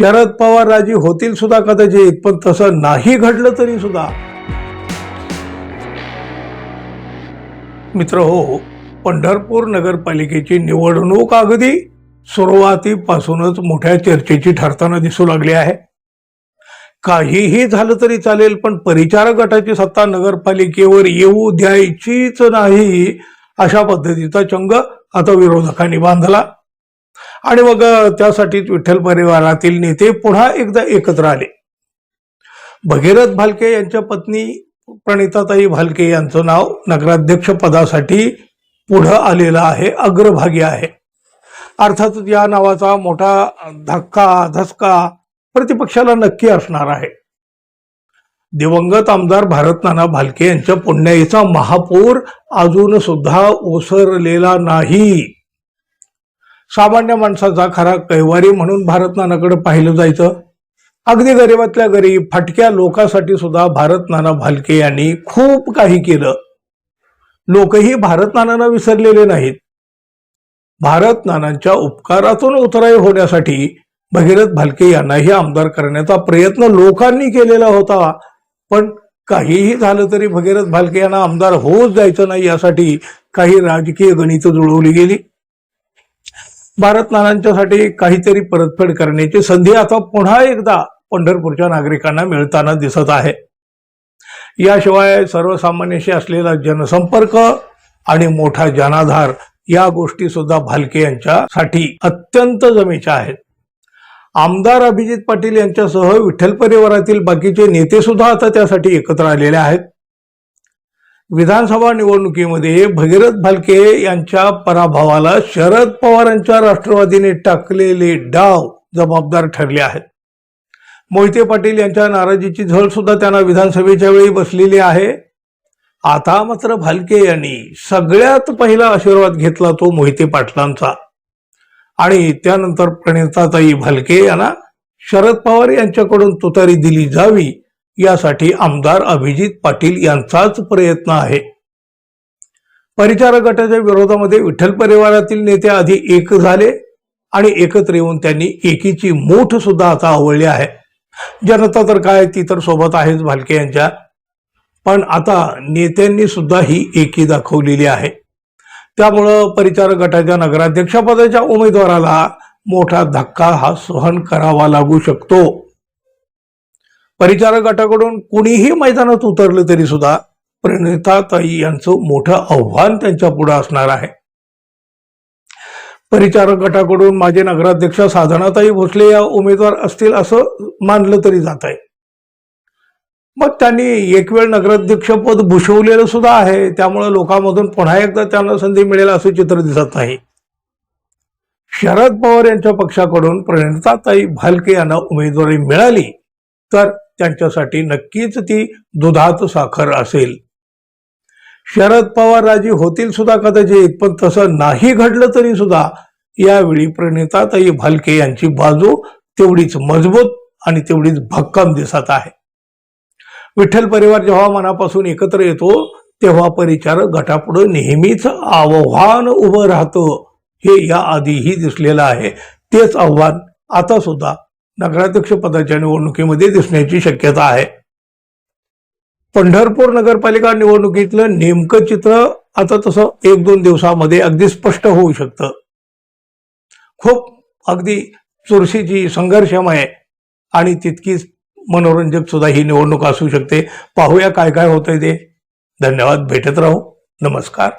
शरद पवार राजी होतील सुद्धा कदाचित पण तसं नाही घडलं तरी सुद्धा. मित्र हो पंढरपूर नगरपालिकेची निवडणूक अगदी सुरुवातीपासूनच मोठ्या चर्चेची ठरताना दिसू लागली आहे. काहीही झालं तरी चालेल पण परिचारक गटाची सत्ता नगरपालिकेवर येऊ द्यायचीच नाही अशा पद्धतीचा चंग आता विरोधकांनी बांधला. आणि मग त्यासाठीच विठ्ठल परिवारातील नेते पुन्हा एकदा एकत्र आले. भगीरथ भालके यांच्या पत्नी प्रणिताताई भालके यांचं नाव नगराध्यक्ष पदासाठी पुढं आलेलं आहे अग्रभागी आहे. अर्थातच या नावाचा मोठा धक्का धसका प्रतिपक्षाला नक्की असणार आहे. दिवंगत आमदार भारतनाना भालके यांच्या पुण्याईचा महापूर अजून सुद्धा ओसरलेला नाही. सामान्य माणसाचा खरा कैवारी म्हणून भारतनानाकडे पाहिलं जायचं. अगदी गरीबातल्या गरीब फटक्या लोकांसाठी सुद्धा भारतनाना भालके यांनी खूप काही केलं. लोकही भारतनानांना विसरलेले नाहीत. भारत नानांच्या उपकारातून उतराई होण्यासाठी भगीरथ भालके यांनाही आमदार करण्याचा प्रयत्न लोकांनी केलेला होता. पण काहीही झालं तरी भगीरथ भालके यांना आमदार होऊच जायचं नाही यासाठी काही राजकीय गणितं जुळवली गेली. भारत नानांच्यासाठी काहीतरी परतफेड करण्याची संधी आता पुन्हा एकदा पंढरपूरच्या नागरिकांना मिळताना दिसत आहे. याशिवाय सर्वसामान्यशी असलेला जनसंपर्क आणि मोठा जनाधार या गोष्टी सुद्धा भालके यांच्यासाठी अत्यंत जमेच्या आहेत. आमदार अभिजित पाटील यांच्यासह विठ्ठल परिवारातील बाकीचे नेते सुद्धा आता त्यासाठी एकत्र आलेले आहेत. विधानसभा निवडणुकीमध्ये भगीरथ भालके यांच्या पराभवाला शरद पवारांच्या राष्ट्रवादीने टाकलेले डाव जबाबदार ठरले आहेत. मोहिते पाटील यांच्या नाराजीची झळ सुद्धा त्यांना विधानसभेच्या वेळी बसलेली आहे. आता मात्र भालके यांनी सगळ्यात पहिला आशीर्वाद घेतला तो मोहिते पाटलांचा. आणि त्यानंतर प्रणिताताई भालके यांना शरद पवार यांच्याकडून तुतारी दिली जावी यासाठी आमदार अभिजित पाटील यांचाच प्रयत्न आहे. परिचारक गटाच्या विरोधामध्ये विठ्ठल परिवारातील नेते आधी एक झाले आणि एकत्र येऊन त्यांनी एकीची मूठ सुद्धा आता आवळली आहे. जनता तर काय ती तर सोबत आहेच भालके यांच्या. पण आता नेत्यांनी सुद्धा ही एकी दाखवलेली आहे. त्यामुळं परिचारक गटाच्या नगराध्यक्षपदाच्या उमेदवाराला मोठा धक्का हा सहन करावा लागू शकतो. परिचारक गटाकडून कुणीही मैदानात उतरलं तरी सुद्धा प्रणिताताई यांचं मोठं आव्हान त्यांच्या पुढे असणार आहे. परिचारक गटाकडून माझे नगराध्यक्ष साधनाताई भोसले या उमेदवार असतील असं मानलं तरी जात आहे. मग त्यांनी एक वेळ नगराध्यक्ष पद भूषवलेलं सुद्धा आहे. त्यामुळे लोकांमधून पुन्हा एकदा त्यांना संधी मिळेल असं चित्र दिसत नाही शरद पवार यांच्या पक्षाकडून प्रणिताताई भालके यांना उमेदवारी मिळाली. तर त्यांच्यासाठी नक्कीच ती दुधात साखर असेल. शरद पवार राजी होतील सुद्धा कदाचित पण तसं नाही घडलं तरी सुद्धा यावेळी प्रणिताताई भालके यांची बाजू तेवढीच मजबूत आणि तेवढीच भक्कम दिसत आहे. विठ्ठल परिवार जेव्हा मनापासून एकत्र येतो तेव्हा परिचारक गटापुढे नेहमीच आव्हान उभं राहतं. हे या आधीही दिसलेलं आहे. तेच आव्हान आता सुद्धा नगराध्यक्ष पदाच्या निवडणुकीमध्ये दिसण्याची शक्यता आहे. पंढरपूर नगरपालिका निवडणुकीतलं नेमकं चित्र आता तसं एक दोन दिवसामध्ये अगदी स्पष्ट होऊ शकतं. खूप अगदी चुरशीची संघर्षमय आणि तितकीच मनोरंजक सुद्धा ही निवडणूक असू शकते. पाहूया काय काय होतंय ते. धन्यवाद. भेटत राहू. नमस्कार.